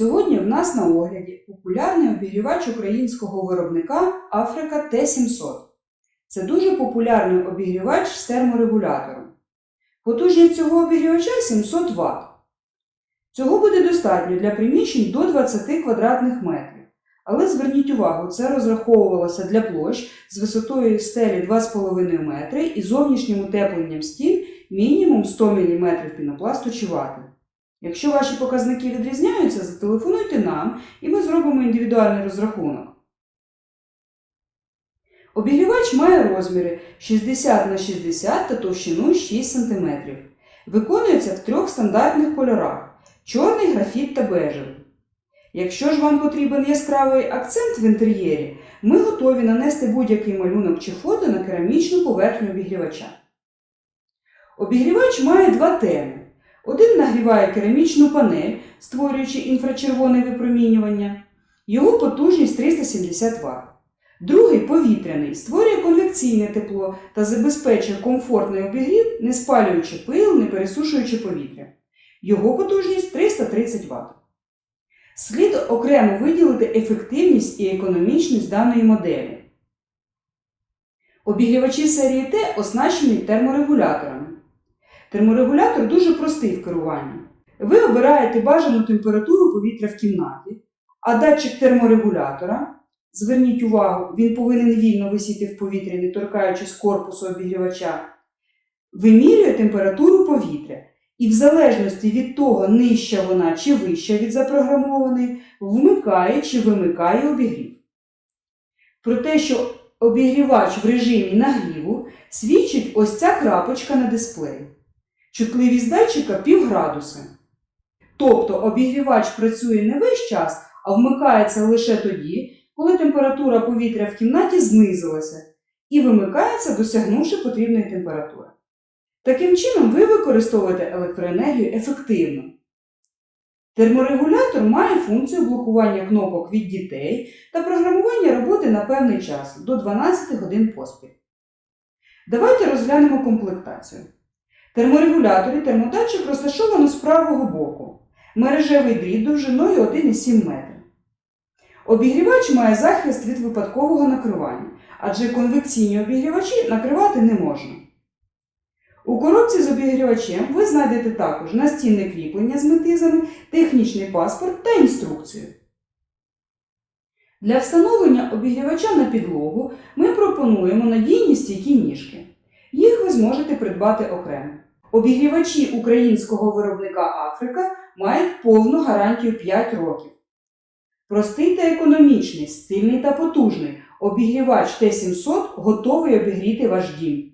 Сьогодні в нас на огляді популярний обігрівач українського виробника Африка Т700. Це дуже популярний обігрівач з терморегулятором. Потужність цього обігрівача 700 Вт. Цього буде достатньо для приміщень до 20 квадратних метрів. Але зверніть увагу, це розраховувалося для площ з висотою стелі 2,5 метри і зовнішнім утепленням стін мінімум 100 мм пінопласту чи вати. Якщо ваші показники відрізняються, зателефонуйте нам і ми зробимо індивідуальний розрахунок. Обігрівач має розміри 60 на 60 та товщину 6 см. Виконується в трьох стандартних кольорах чорний, графіт та бежевий. Якщо ж вам потрібен яскравий акцент в інтер'єрі, ми готові нанести будь-який малюнок чи фото на керамічну поверхню обігрівача. Обігрівач має два теми. Один нагріває керамічну панель, створюючи інфрачервоне випромінювання. Його потужність 370 Вт. Другий повітряний створює конвекційне тепло та забезпечує комфортний обігрів, не спалюючи пил, не пересушуючи повітря. Його потужність 330 Вт. Слід окремо виділити ефективність і економічність даної моделі. Обігрівачі серії Т оснащені терморегуляторами. Терморегулятор дуже простий в керуванні. Ви обираєте бажану температуру повітря в кімнаті, а датчик терморегулятора, зверніть увагу, він повинен вільно висіти в повітрі, не торкаючись корпусу обігрівача, вимірює температуру повітря. І в залежності від того, нижча вона чи вища від запрограмованої, вмикає чи вимикає обігрів. Про те, що обігрівач в режимі нагріву свідчить ось ця крапочка на дисплеї. Чутливість датчика пів градуса. Тобто обігрівач працює не весь час, а вмикається лише тоді, коли температура повітря в кімнаті знизилася, і вимикається, досягнувши потрібної температури. Таким чином, ви використовуєте електроенергію ефективно. Терморегулятор має функцію блокування кнопок від дітей та програмування роботи на певний час до 12 годин поспіль. Давайте розглянемо комплектацію. Терморегулятор і термодатчик розташовано з правого боку. Мережевий дріт довжиною 1,7 метра. Обігрівач має захист від випадкового накривання, адже конвекційні обігрівачі накривати не можна. У коробці з обігрівачем ви знайдете також настінне кріплення з метизами, технічний паспорт та інструкцію. Для встановлення обігрівача на підлогу ми пропонуємо надійні стійкі ніжки. Зможете придбати окремо. Обігрівачі українського виробника Африка мають повну гарантію 5 років. Простий та економічний, стильний та потужний обігрівач Т700 готовий обігріти ваш дім.